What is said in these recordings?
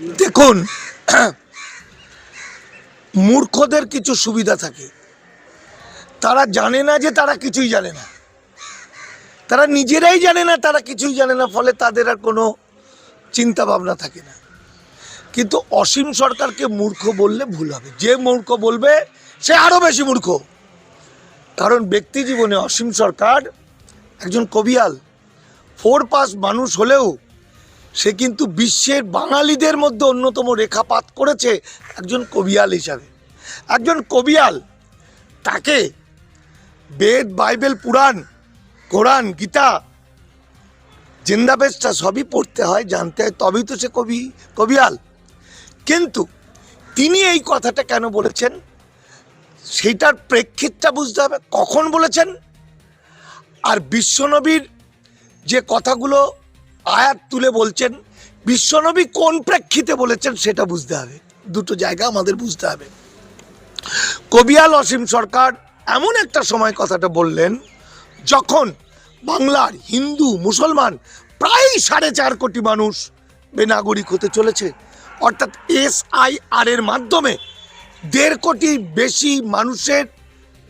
দেখুন, মূর্খদের কিছু সুবিধা থাকে। তারা জানে না যে তারা কিছুই জানে না। তারা নিজেরাই জানে না তারা কিছুই জানে না, ফলে তাদের আর কোনো চিন্তা ভাবনা থাকে না। কিন্তু অসীম সরকারকে মূর্খ বললে ভুল হবে। যে মূর্খ বলবে, সে আরও বেশি মূর্খ। কারণ ব্যক্তি জীবনে অসীম সরকার একজন কবিয়াল। ফোর পাস মানুষ হলেও সে কিন্তু বিশ্বের বাঙালিদের মধ্যে অন্যতম রেখাপাত করেছে একজন কবিয়াল হিসাবে। একজন কবিয়াল, তাকে বেদ, বাইবেল, পুরাণ, কোরআন, গীতা জিন্দাবেশটা সবই পড়তে হয়, জানতে হয়, তবেই তো সে কবি, কবিয়াল। কিন্তু তিনি এই কথাটা কেন বলেছেন? সেইটার প্রেক্ষিতটা বুঝতে হবে। কখন বলেছেন? আর বিশ্বনবীর যে কথাগুলো আয়াত তুলে বলছেন, বিশ্বনবী কোন প্রেক্ষিতে বলেছেন সেটা বুঝতে হবে। দুটো জায়গা আমাদের বুঝতে হবে। কবিয়াল অসীম সরকার এমন একটা সময় কথাটা বললেন, যখন বাংলার হিন্দু, মুসলমান প্রায় সাড়ে চার কোটি মানুষ বেনাগরিক হতে চলেছে, অর্থাৎ এস আই আর এর মাধ্যমে দেড় কোটি বেশি মানুষের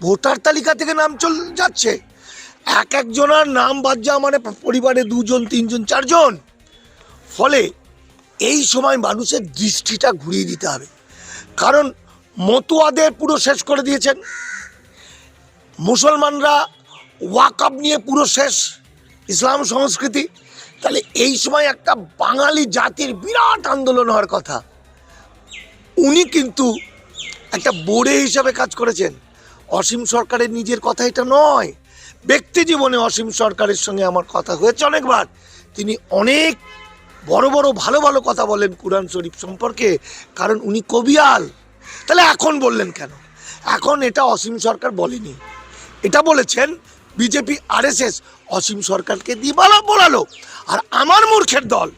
ভোটার তালিকা থেকে নাম চল যাচ্ছে। এক একজনের নাম বাদ যাওয়া মানে পরিবারে দুজন, তিনজন, চারজন। ফলে এই সময় মানুষের দৃষ্টিটা ঘুরিয়ে দিতে হবে। কারণ মতুয়াদের পুরো শেষ করে দিয়েছেন। মুসলমানরা ওয়াকাব নিয়ে পুরো শেষ ইসলাম সংস্কৃতি। তাহলে এই সময় একটা বাঙালি জাতির বিরাট আন্দোলন হওয়ার কথা। উনি কিন্তু একটা বোর্ডে হিসাবে কাজ করেছেন। অসীম সরকারের নিজের কথা এটা নয়। ব্যক্তি জীবনে অসীম সরকারের সঙ্গে আমার কথা হয়েছে অনেকবার। তিনি অনেক বড় বড় ভালো ভালো কথা বলেন কুরআন শরীফ সম্পর্কে, কারণ উনি কবিয়াল তাহলে এখন বললেন কেন? এখন এটা অসীম সরকার বলেনি। এটা বলেছেন বিজেপি, আরএসএস অসীম সরকারকে দিয়ে বলা বলালো। আর আমার মূর্খের দল,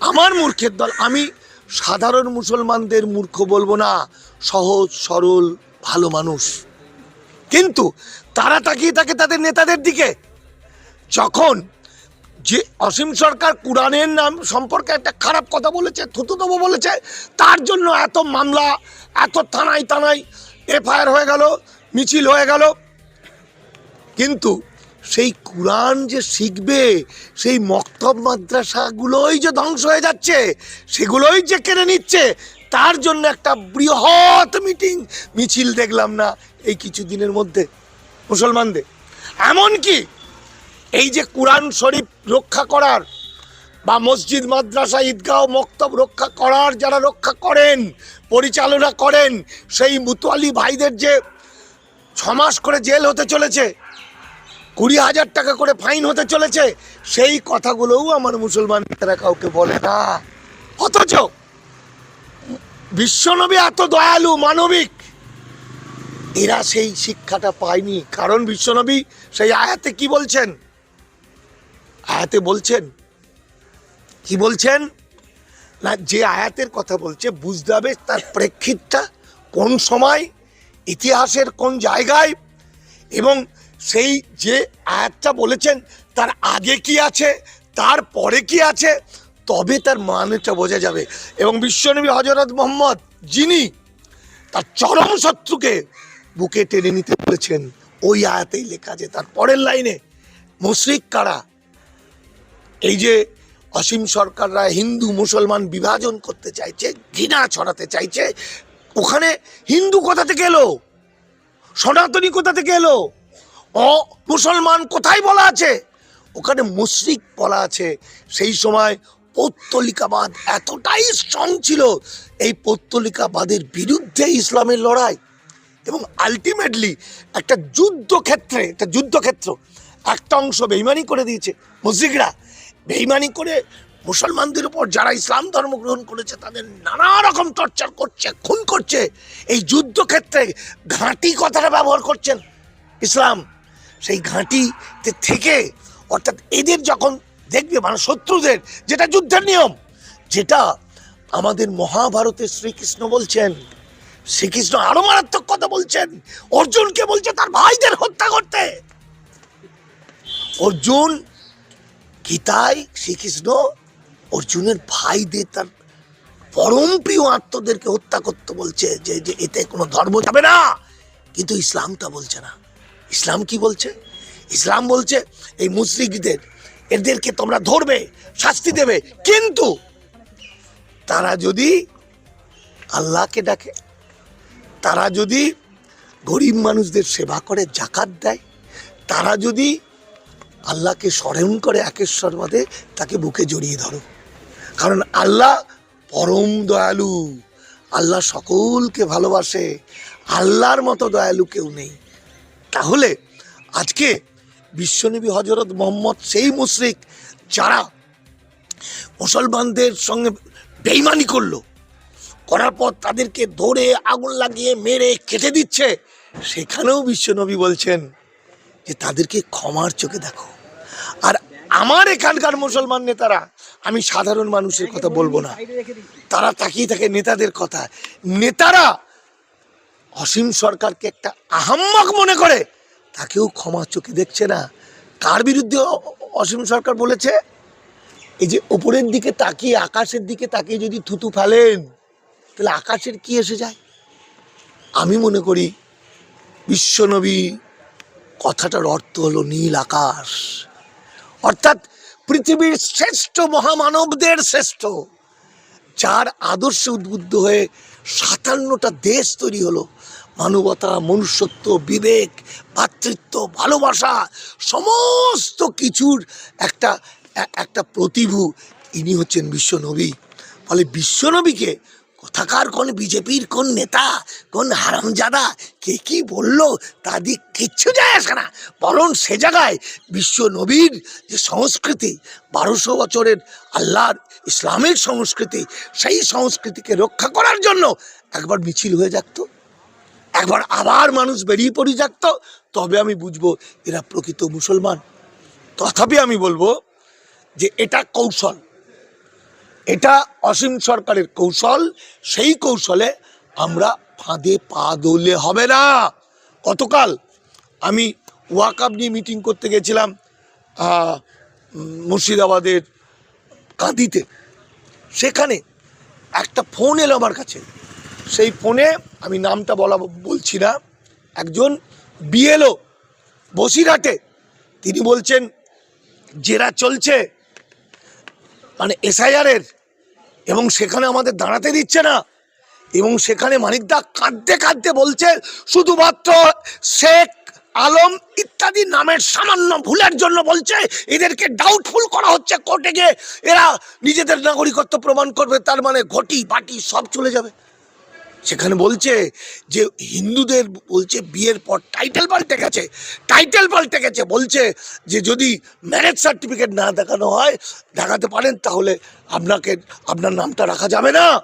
আমার মূর্খের দল, আমি সাধারণ মুসলমানদের মূর্খ বলব না, সহজ, সরল, ভালো মানুষ। কিন্তু তারা তাকিয়ে থাকে তাদের নেতাদের দিকে। যখন যে অসীম সরকার কোরআনের নাম সম্পর্কে একটা খারাপ কথা বলেছে, থুতু দেবো বলেছে, তার জন্য এত মামলা, এত থানায় থানায় এফআইআর হয়ে গেল, মিছিল হয়ে গেল। কিন্তু সেই কোরআন যে শিখবে, সেই মক্তব মাদ্রাসাগুলোই যে ধ্বংস হয়ে যাচ্ছে, সেগুলোই যে কেড়ে নিচ্ছে, তার জন্য একটা বৃহৎ মিটিং, মিছিল দেখলাম না এই কিছু দিনের মধ্যে। মুসলমানদের। এমনকি এই যে কোরআন শরীফ রক্ষা করার বা মসজিদ, মাদ্রাসা, ঈদগাহ, মক্তব রক্ষা করার যারা রক্ষা করেন, পরিচালনা করেন, সেই মুতুয়ালি ভাইদের যে ছমাস করে জেল হতে চলেছে, কুড়ি হাজার টাকা করে ফাইন হতে চলেছে, সেই কথাগুলোও আমার মুসলমান নেতারা কাউকে বলে না। অথচ বিশ্বনবী এত দয়ালু, মানবিক এরা সেই শিক্ষাটা পায়নি। কারণ বিশ্বনবী সেই আয়াতে কি বলছেন? আয়াতে বলছেন? কি বলছেন? না, যে আয়াতের কথা বলছে, বুঝতে হবে তার প্রেক্ষিতটা কোন সময়, ইতিহাসের কোন জায়গায়, এবং সেই যে আয়াতটা বলেছেন, তার আগে কি আছে, তার পরে কি আছে, তবে তার মানেটা বোঝা যাবে। এবং বিশ্বনবী হজরত মোহাম্মদ, যিনি তার চরম শত্রুকে বুকে টেনে নিতে বলেছেন। ওই আয়াতেই লেখা আছে তার পরের লাইনে মুশরিক কারা? এই যে অসীম সরকাররা হিন্দু মুসলমান বিভাজন করতে চাইছে, ঘৃণা ছড়াতে চাইছে, ওখানে হিন্দু কোথা থেকে এলো? সনাতনী কোথা থেকে এলো? অ, মুসলমান কোথায় বলা আছে? ওখানে মুশরিক বলা আছে। সেই সময় পৌত্তলিকাবাদ এতটাই স্ট্রং ছিল, এই পৌত্তলিকাবাদের বিরুদ্ধে ইসলামের লড়াই। এবং আলটিমেটলি একটা যুদ্ধক্ষেত্রে, একটা যুদ্ধক্ষেত্র, একটা অংশ বেইমানি করে দিয়েছে মসজিদরা বেইমানি করে মুসলমানদের উপর যারা ইসলাম ধর্ম গ্রহণ করেছে, তাদের নানা রকম টর্চার করছে, খুন করছে। এই যুদ্ধক্ষেত্রে ঘাঁটি কথাটা ব্যবহার করছেন ইসলাম। সেই ঘাঁটিতে থেকে অর্থাৎ এদের যখন দেখবে মানে শত্রুদের, যেটা যুদ্ধের নিয়ম, যেটা আমাদের মহাভারতে শ্রীকৃষ্ণ বলছেন শ্রীকৃষ্ণ আরও মারাত্মক কথা বলছেন। অর্জুনকে বলছে তার ভাইদের হত্যা করতে। অর্জুন, গীতায় শ্রীকৃষ্ণ অর্জুনের ভাইদের তার পরম প্রিয় আত্মদেরকে হত্যা করতে বলছে যে যে এতে কোনো ধর্ম যাবে না। কিন্তু ইসলামটা বলছে না। ইসলাম কি বলছে? ইসলাম বলছে এই মুসলিকদের এদেরকে তোমরা ধরবে, শাস্তি দেবে। কিন্তু তারা যদি আল্লাহকে ডাকে তারা যদি গরিব মানুষদের সেবা করে, জাকাত দেয়, তারা যদি আল্লাহকে স্মরণ করে একেশ্বর বাদে তাকে বুকে জড়িয়ে ধরো। কারণ আল্লাহ পরম দয়ালু। আল্লাহ সকলকে ভালোবাসে। আল্লাহর মতো দয়ালু কেউ নেই। তাহলে আজকে বিশ্বনবী হজরত মোহাম্মদ সেই মুশরিক যারা মুসলমানদের সঙ্গে বেইমানি করল করার পর তাদেরকে ধরে আগুন লাগিয়ে মেরে কেটে দিচ্ছে। সেখানেও বিশ্বনবী বলছেন যে, তাদেরকে ক্ষমার চোখে দেখো। আর আমার এখানকার মুসলমান নেতারা, আমি সাধারণ মানুষের কথা বলব না। তারা তাকিয়ে থাকে নেতাদের কথা। নেতারা অসীম সরকারকে একটা আহাম্মক মনে করে। তাকেও ক্ষমা চোখে দেখছে না। কার বিরুদ্ধে অসীম সরকার বলেছে? এই যে, ওপরের দিকে তাকিয়ে, আকাশের দিকে তাকিয়ে যদি থুতু ফেলেন তাহলে আকাশের কি এসে যায়? আমি মনে করি বিশ্বনবী কথাটার অর্থ হলো নীল আকাশ। অর্থাৎ পৃথিবীর শ্রেষ্ঠ মহামানবদের শ্রেষ্ঠ, যার আদর্শে উদ্বুদ্ধ হয়ে সাতান্নটা দেশ তৈরি হলো। মানবতা, মনুষ্যত্ব, বিবেক, ভাতৃত্ব, ভালোবাসা, সমস্ত কিছুর একটা একটা প্রতিভু। ইনি হচ্ছেন বিশ্বনবী ফলে বিশ্বনবীকে কোথাকার কোন বিজেপির কোন নেতা, কোন হারামজাদা, কে কি বলল তা দিয়ে কিচ্ছু যায় আসে না। বরং সে জায়গায় বিশ্ব নবীর যে সংস্কৃতি, বারোশো বছরের আল্লাহর ইসলামের সংস্কৃতি, সেই সংস্কৃতিকে রক্ষা করার জন্য একবার মিছিল হয়ে যাকতো একবার আবার মানুষ বেরিয়ে পড়ে যাকতো তবে আমি বুঝব এরা প্রকৃত মুসলমান। তথাপি আমি বলব যে এটা কৌশল। এটা অসীম সরকারের কৌশল, সেই কৌশলে আমরা ফাঁদে পা দৌলে হবে না। গতকাল আমি ওয়াকাব নিয়ে মিটিং করতে গেছিলাম মুর্শিদাবাদের কাঁদিতে। সেখানে একটা ফোন এলো আমার কাছে। সেই ফোনে আমি নামটা বলা, বলছি না, একজন বিএলও বসিরহাটে। তিনি বলছেন, জেরা চলছে। মানে এসআইআরের এবং সেখানে আমাদের দাঁড়াতে দিচ্ছে না। এবং সেখানে মানিকদা কাঁদতে কাঁদতে বলছে, শুধুমাত্র শেখ আলম ইত্যাদি নামের সামান্য ভুলের জন্য বলছে, এদেরকে ডাউটফুল করা হচ্ছে কোর্টে গিয়ে। এরা নিজেদের নাগরিকত্ব প্রমাণ করবে, তার মানে ঘটি বাটি সব চলে যাবে। সেখানে বলছে যে হিন্দুদের বলছে বিয়ের পর টাইটেল পাল্টে গেছে টাইটেল পাল্টে গেছে। বলছে যে যদি ম্যারেজ সার্টিফিকেট না দেখানো হয়, দেখাতে পারেন, তাহলে আপনাকে, আপনার নামটা রাখা যাবে না।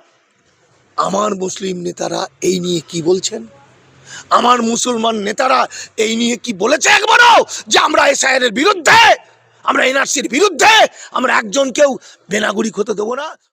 আমার মুসলিম নেতারা এই নিয়ে কি বলছেন? আমার মুসলমান নেতারা এই নিয়ে কি বলেছে একবারও যে আমরা এসআইয়ের বিরুদ্ধে, আমরা এনআরসির বিরুদ্ধে, আমরা একজনকেও বেনাগরিক হতে দেবো না?